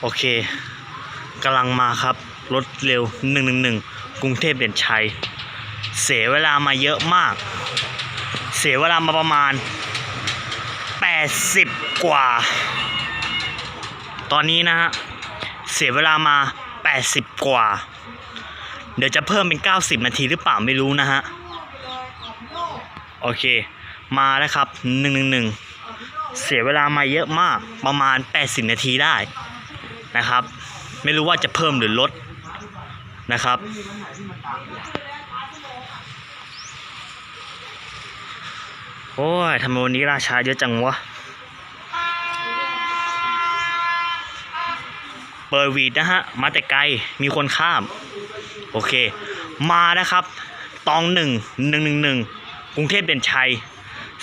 โอเคกำลังมาครับ รถเร็ว 111 กรุงเทพเด่นชัย เสียเวลามาเยอะมาก เสียเวลามาประมาณ 80 กว่า ตอนนี้นะฮะ เสียเวลามา 80 กว่า เดี๋ยวจะเพิ่มเป็น 90 นาทีหรือเปล่าไม่รู้นะฮะ โอเค มาแล้วครับ 111 เสียเวลามาเยอะมากประมาณ 80 นาทีได้ นะครับ ไม่รู้ว่าจะเพิ่มหรือลดนะครับ โอ้ยทำไมวันนี้ราชาเยอะจังวะ เปิดวีดนะฮะ มาแต่ไกล มีคนข้าม โอเค มานะครับ ตองหนึ่งหนึ่งหนึ่งหนึ่งกรุงเทพเด่นชัย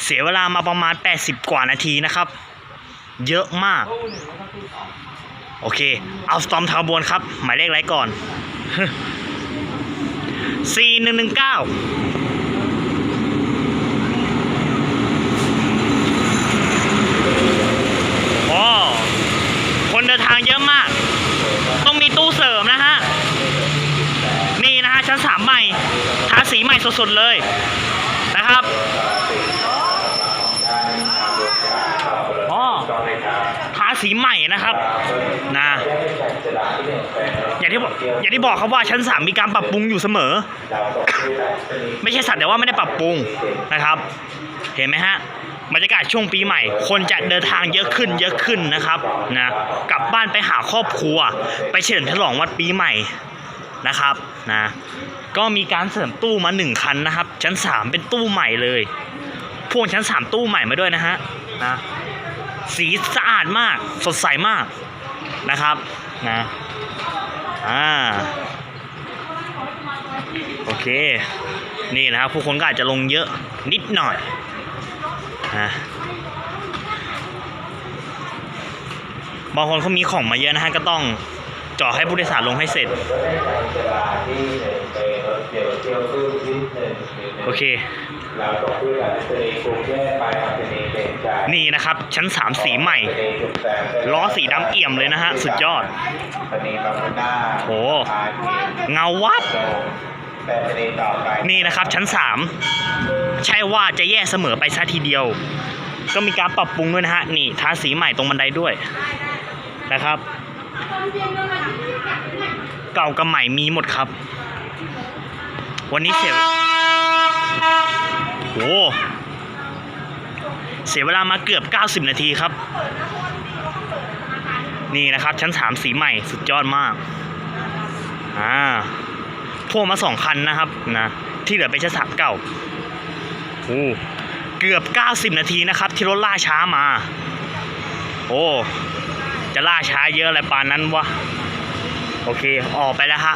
เสียเวลามาประมาณ 80 กว่านาทีนะครับ เยอะมาก โอเค เอาสตอมทาวบวนครับ หมายเลขไรก่อนสี่หนึ่งหนึ่งเก้าโอ้คนเดินทางเยอะมาก ต้องมีตู้เสริมนะฮะ นี่นะฮะชั้นสามใหม่ ทาสีใหม่สดๆเลยนะครับอ๋อทา สีใหม่นะครับนะอย่างที่อย่างที่บอกครับว่าชั้นสามมีการปรับปรุงอยู่เสมอ ไม่ใช่สัตว์แต่ว่าไม่ได้ปรับปรุงนะครับ เห็นไหมฮะบรรยากาศช่วงปีใหม่ คนจะเดินทางเยอะขึ้นเยอะขึ้นนะครับนะกลับบ้านไปหาครอบครัว ไปเฉลิมฉลองวันปีใหม่นะครับนะก็มีการเสริมตู้มาหนึ่งคันนะครับ ชั้นสามเป็นตู้ใหม่เลยพ่วงชั้นสามตู้ใหม่มาด้วยนะฮะนะ สีสะอาดมาก สดใสมากนะครับนะอ่าโอเค นี่นะครับผู้คนก็อาจจะลงเยอะนิดหน่อยนะบางคนเขามีของมาเยอะนะฮะก็ต้องจอดให้ผู้โดยสารลงให้เสร็จ โอเคเราต่อเพื่อการเสนกรุงเทพไปอัศนีเป็นจากนี่นะครับ ชั้นสามสีใหม่ ล้อสีดำเอี่ยมเลยนะฮะ สุดยอดอันนี้บางคนหน้าโอ้พาเกียรติเงาวับโจแต่อันนี้ต่อไปนี่นะครับชั้นสามใช่ว่าจะแยกเสมอไปซะทีเดียว ก็มีการปรับปรุงด้วยนะฮะ นี่ทาสีใหม่ตรงบันไดด้วยนะครับ เก่ากับใหม่มีหมดครับ วันนี้เสีย โอ้เสียเวลามาเกือบ 90 นาทีครับ นี่นะครับ ชั้นสามสีใหม่สุดยอดมาก อ่าพ่วงมาสองคันนะครับนะที่เหลือเป็นชั้นสามเก่าโอ้เกือบ 90 นาทีนะครับ ที่รถล่าช้ามา โอ้ จะล่าช้าเยอะอะไรปานนั้นวะ โอเค ออกไปแล้วฮะ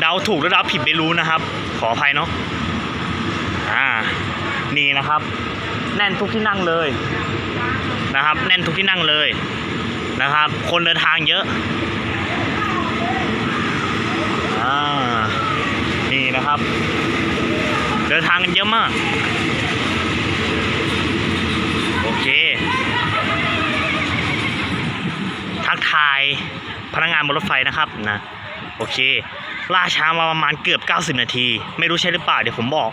เดาถูกหรือเดาผิดไม่รู้นะครับ ขออภัยเนาะอ่านี่นะครับ แน่นทุกที่นั่งเลยนะครับ แน่นทุกที่นั่งเลยนะครับ คนเดินทางเยอะอ่านี่นะครับ เดินทางกันเยอะมาก โอเค ทักทายพนักงานบนรถไฟนะครับนะโอเค ล่าช้ามาประมาณเกือบ 90 นาที ไม่รู้ใช่หรือเปล่าเดี๋ยวผมบอก